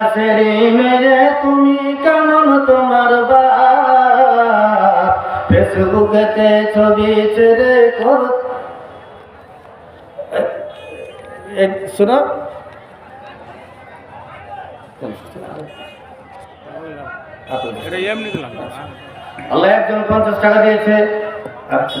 সেরি মেরে তুমি কেমন তোমার বাপ? ফেসবুকেতে ছবি ছেড়ে কর শোনা। দিলাম আল্লাহ একজন পঞ্চাশ টাকা দিয়েছে। আচ্ছা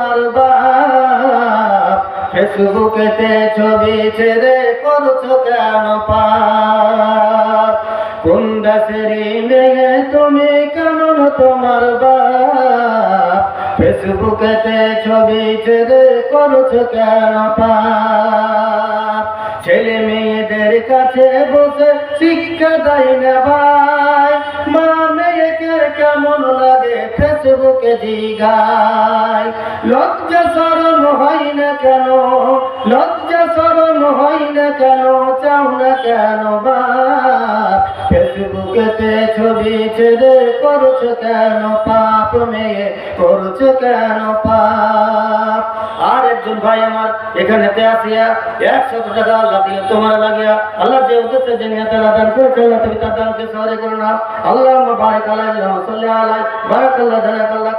ফেসবুকেতে ছবি ছেড়ে করছ কেন দাসের মেয়ে তুমি কেমন তোমার বাপ? ফেসবুকেতে ছবি ছেড়ে করছ কেন পাপ? ছেলে মেয়েদের কাছে বসে শিক্ষা দেয় না ভাই। মা মেয়েকে কেমন লাগে ফেসবুকে জিগায়? লজ্জা হয় না কেন লজ্জা শরম হয় না কেন চাও না কেন বা? ফেসবুকেতে ছবি ছেড়ে করছ কেন পাপ মেয়ে? কেন পাপ? আর একজন ভাই আমার এখানেতে আসিয়া একশত টাকা আল্লাহ দিয়ে লাগিয়া। আল্লাহ যে উদ্দেশ্যে যে নিয়ে তালা দান করেছে, আল্লাহ তুমি তার দানকে সহজে করো আল্লাহ বারেক আলাই রহমতুল্লি আলাই বারাক আল্লাহ জানাক আল্লাহ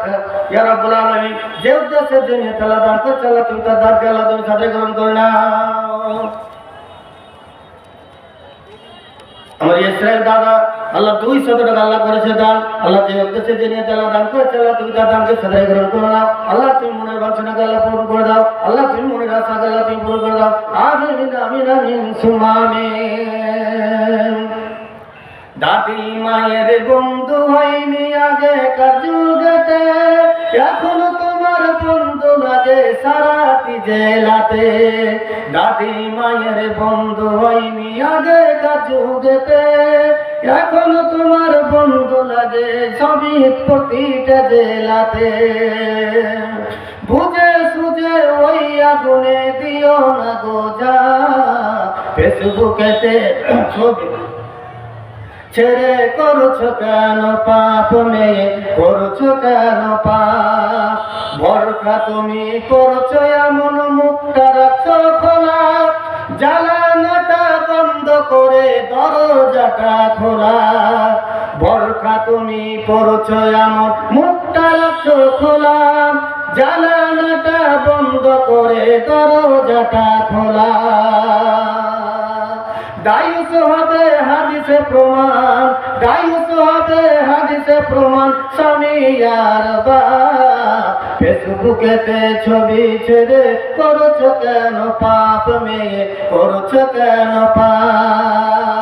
ইয়া রাব্বুল আলামিন। যে উদ্দেশ্যে যে নিয়ে তালা দান আল্লাহ তুমি তার দানকে আল্লাহ তুমি সাথে গ্রহণ করো না আমার ইসরায়েল দাদা, আল্লাহ দুই শত টাকা আল্লাহ করেছে দান। আল্লাহ যে উদ্দেশ্যে যে নিয়ে আল্লাহ দান করেছে, আল্লাহ তুমি তার দানকে সদাই গ্রহণ করে নাও আল্লাহ তুমি মনের বাসনাকে আল্লাহ পূরণ করে দাও। আল্লাহ তুমি মনের আশাকে আল্লাহ তুমি পূরণ করে দাও। আমিন আমিন আমিন সুমামিন দাদি মায়ের বন্ধু হয়নি আগে যুগেতে জেলাতে দাদি মায়ের বন্ধু হয়নি আগে যুগেতে? এখন তোমার বন্ধু লাগে সবই প্রতিটা জেলাতে। বুঝে সুঝে ওই আগুনে দিও না গো যা। ফেসবুকেতে ছবি ছেড়ে করছ কেন পাপ মেয়ে করছ কেন পাপ ভরকা তুমি করছ এমন মুখটা রাখছো খোলা। জ্বালানোটা বন্ধ করে দরজাটা খোলা। বরখা তুমি করছ এমন মুখটা রাখছো খোলা। জ্বালানোটা বন্ধ করে দরজাটা খোলা। হবে হাদিসে প্রমাণ দায়ুস হবে হাদিসে প্রমাণ, স্বামী আর বা ফেসবুকেতে ছবি ছেড়ে, করছ কেন পাপ মেয়ে? করছ কেন পাপ?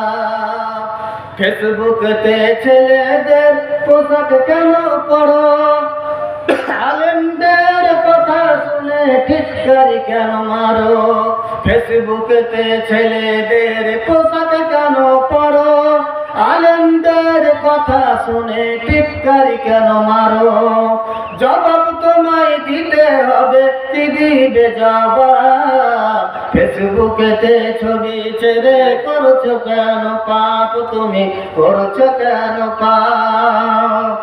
ফেসবুকেতে ছেলেদের পোশাক কেন পড়ো আলেমদের কথা শুনে ঠিকারি কেন মারো? ফেসবুকেতে ছেলেদের পোশাক কেন পড়ো। আলেমদের কথা শুনে টিপকারি কেন মারো? জবাব তোমায় দিতে হবে, কি দিবে জবাব? ফেসবুকেতে ছবি ছেড়ে করছ কেন পাপ? তুমি করছ কেন পাপ?